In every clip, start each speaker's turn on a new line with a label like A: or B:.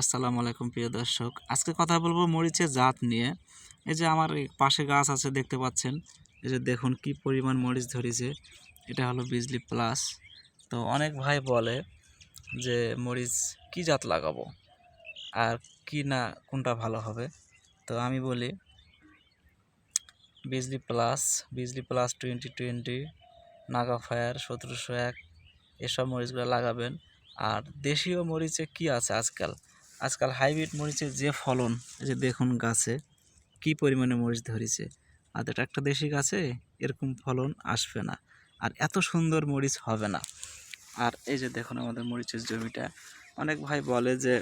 A: আসসালামু আলাইকুম, প্রিয় দর্শক। আজকে কথা বলব মরিচের জাত নিয়ে। এই যে আমার পাশে গাছ আছে, দেখতে পাচ্ছেন। এই যে দেখুন কি পরিমাণ মরিচ ধরেছে। এটা হলো বিজলি প্লাস। তো অনেক ভাই বলে যে মরিচ কি জাত লাগাবো? আর কি না, কোনটা ভালো হবে? তো আমি বলি, Bijli plus Bijli plus twenty twenty, Naga fire, সতেরোশো এক, এসব মরিচগুলো লাগাবেন। আর দেশীয় মরিচে কি আছে আজকাল? আজকাল হাইব্রিড মরিচের যে ফলন, এই যে দেখুন গাছে কি পরিমাণে মরিচ ধরেছে। আর এটা একটা দেশি গাছে, এরকম ফলন আসবে না। আর এত সুন্দর মরিচ হবে না। আর এই যে দেখুন আমাদের মরিচের জমিটা। অনেক ভাই বলে যে,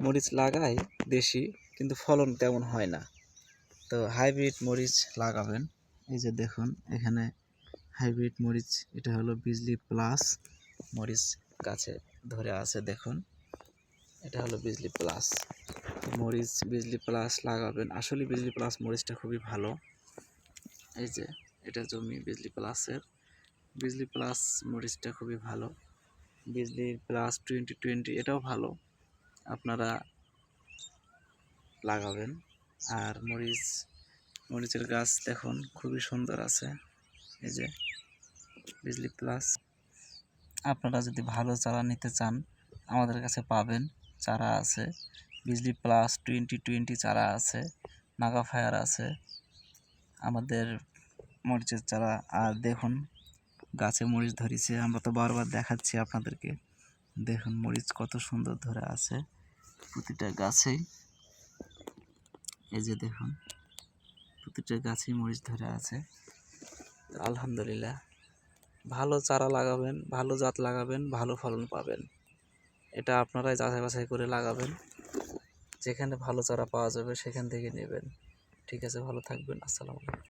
A: মরিচ লাগাই দেশি, কিন্তু ফলন তেমন হয় না। তো হাইব্রিড মরিচ লাগাবেন। এই যে দেখুন, এখানে হাইব্রিড মরিচ, এটা হলো বিজলি প্লাস মরিচ গাছে ধরে আছে, দেখুন। এটা হলো বিজলি প্লাস। মরিচ, বিজলি প্লাস লাগাবেন। আসলে বিজলি প্লাস মরিচটা খুবই ভালো। এই যে, এটা জমি বিজলি প্লাসের। বিজলি প্লাস মরিচটা খুবই ভালো। বিজলি প্লাস টোয়েন্টি টোয়েন্টি, এটাও ভালো। আপনারা লাগাবেন। আর মরিচ, মরিচের গাছ দেখুন, খুবই সুন্দর আছে। এই যে, বিজলি প্লাস। আপনারা যদি ভালো চারা নিতে চান, আমাদের কাছে পাবেন। চারা আছে বিজলি প্লাস টোয়েন্টি টোয়েন্টি চারা আছে নাগা ফায়ার আছে, আমাদের মরিচের চারা আর দেখুন, গাছে মরিচ ধরেছে, আমরা তো বারবার দেখাচ্ছি আপনাদেরকে। দেখুন মরিচ কত সুন্দর ধরে আছে প্রতিটা গাছেই। এই যে দেখুন, প্রতিটা গাছেই মরিচ ধরে আছে। আলহামদুলিল্লাহ, ভালো চারা লাগাবেন, ভালো জাত লাগাবেন, ভালো ফলন পাবেন। এটা আপনারাই যাচাই বাছাই করে লাগাবেন। যেখানে ভালো চারা পাওয়া যাবে সেখান থেকে নেবেন। ঠিক আছে, ভালো থাকবেন। আসসালামু আলাইকুম।